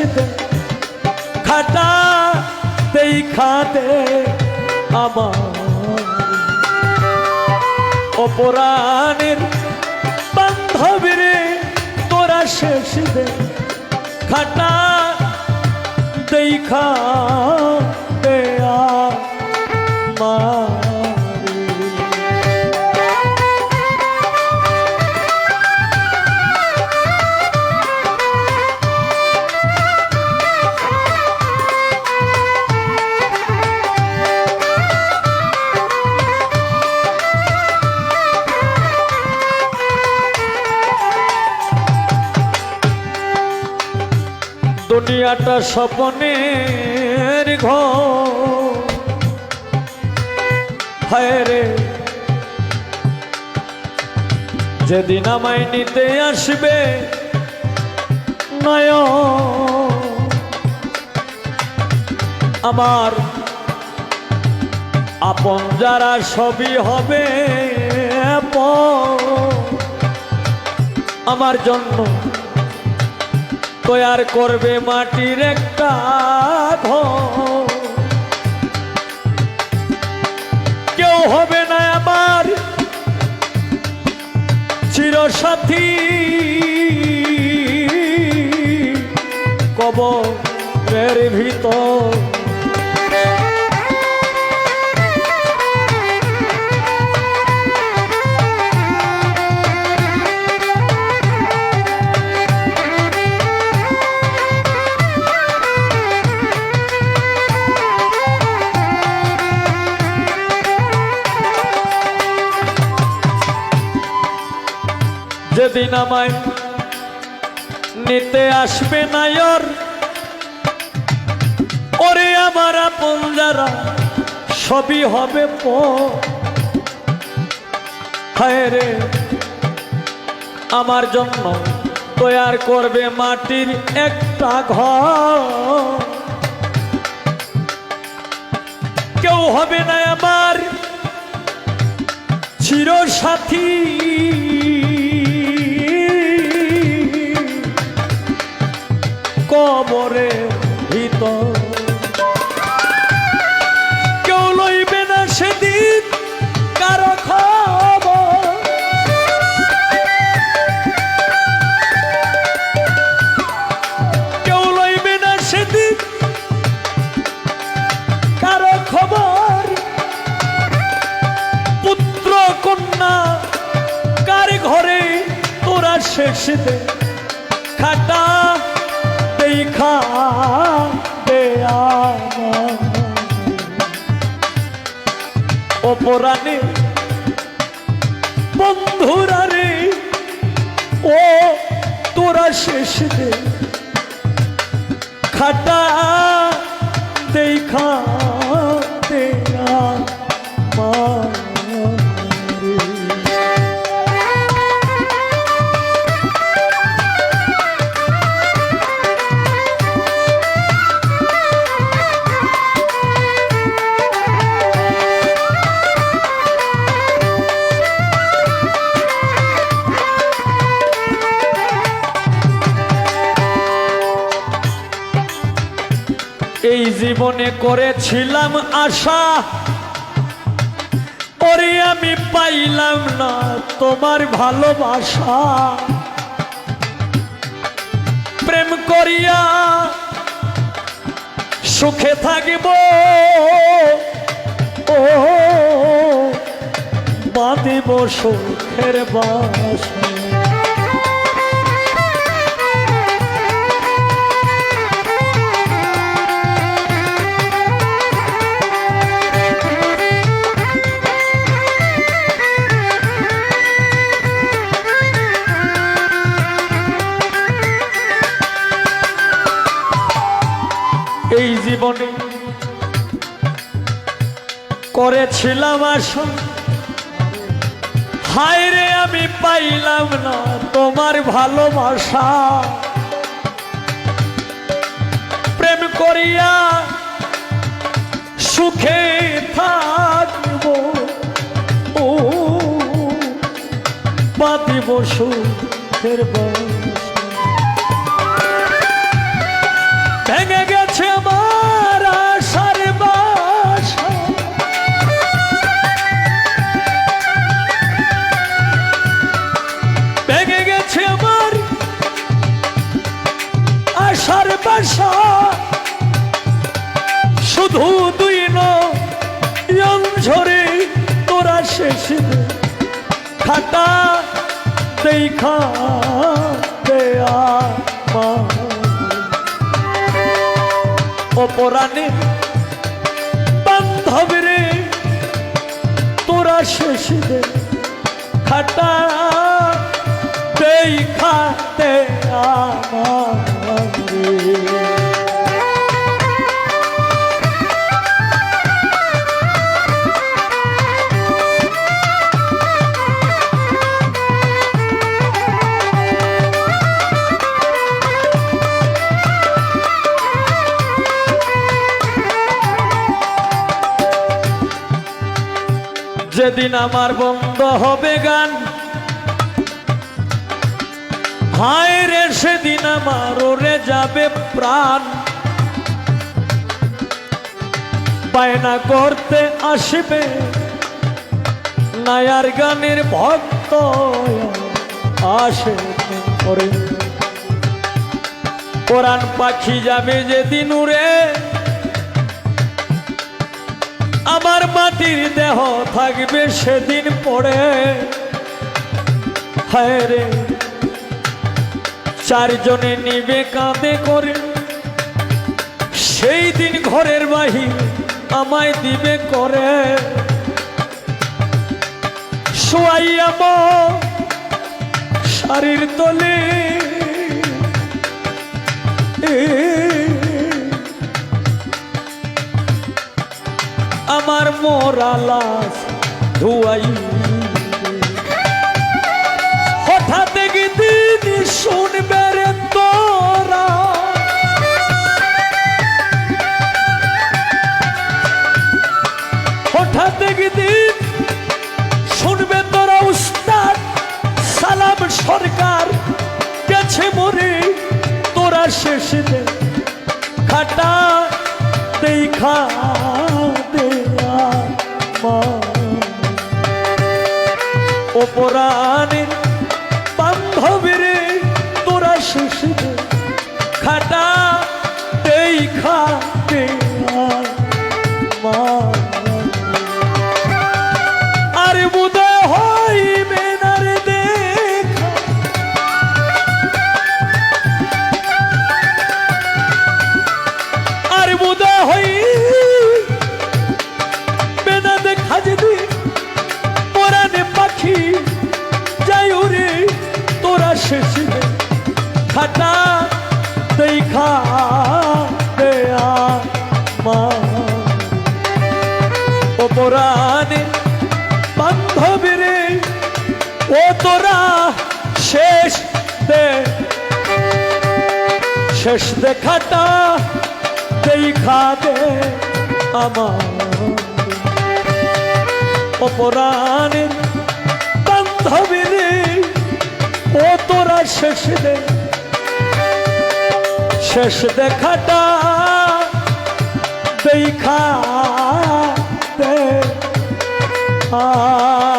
দেশতে খাটা তেই খাতে আমার। অপরাণের বান্ধবীর তোরা শেষ খাটা তেই খা দুনিয়াটা স্বপনের ঘর। যেদিন আমায় নিতে আসবে নয় আমার আপন যারা সবই হবে। আমার জন্য তৈয়ার করবে মাটির একটা কেউ হবে না আমার চিরসাথী। কবরের ভিতর যেদিন আমায় নিতে আসবে নায়র, ওরে আমার আপন যারা, সবই হবে প। রে, আমার জন্য তৈয়ার করবে মাটির একটা ঘর। কেউ হবে না আমার চিরসাথী। কবরে ভিতর কেউ লইবে না সেদিন কারও খবর। কেউ লইবে না সেদিন কারও খবর। পুত্র কন্যা, কার ঘরে তোরা শেষ দেয়া অপরাণে বন্ধুরা রে ও তোরা শেষ দে। খাটা দেখা দেয়া জীবনে করেছিলাম আশা ওরে আমি পাইলাম না তোমার ভালোবাসা। প্রেম করিয়া সুখে থাকিব, ও, বাঁধিব সুখের বাসা। করেছিলাম আশা হায় রে আমি পাইলাম না তোমার ভালোবাসা। প্রেম করিয়া সুখে থাকব। ও, বাঁধিব সুখের বাসা ভেঙে গেছে আমার খাটা দেখা দেয়া অপরাণে বান্ধব রে তোরা শেষ দে খাটা দেখাতে আমার রে। যেদিন আমার বন্ধ হবে গান হায় রে সেদিন আমার ওরে যাবে প্রাণ। বায়না করতে আসবে নায়ার গানের ভক্ত, আসে করে। কোরআন পাখি যাবে যেদিন উড়ে আমার মাটির দেহ থাকবে সেদিন পড়ে। হায় রে। চারজনে নিবে কাঁদে করে। সেই দিন ঘরের বাহির আমায় দিবে করে। শোয়াইয়া শাড়ির তলে। আমার মোরা লাশ ধুয়াই। হঠাৎ দিন শুনবে রে তোরা। হঠাৎ দিন শুনবে তোরা উস্তাদ, সালাম সরকার, গেছে মরে তোরা শেষ দে। খাটা। দেখা দেয়া মা বান্ধবীর তোরা শেষ খাটা দেখা দেয়া খাটা দেখা দেয়া মা। অপরাণে বান্ধবী ও তোরা শেষ দে। শেষ দেখাটা দেখা দে আমার। অপরাণের বান্ধবী রে ও তোরা শেষ দে। শেষ দেখাটা দেখাতে আ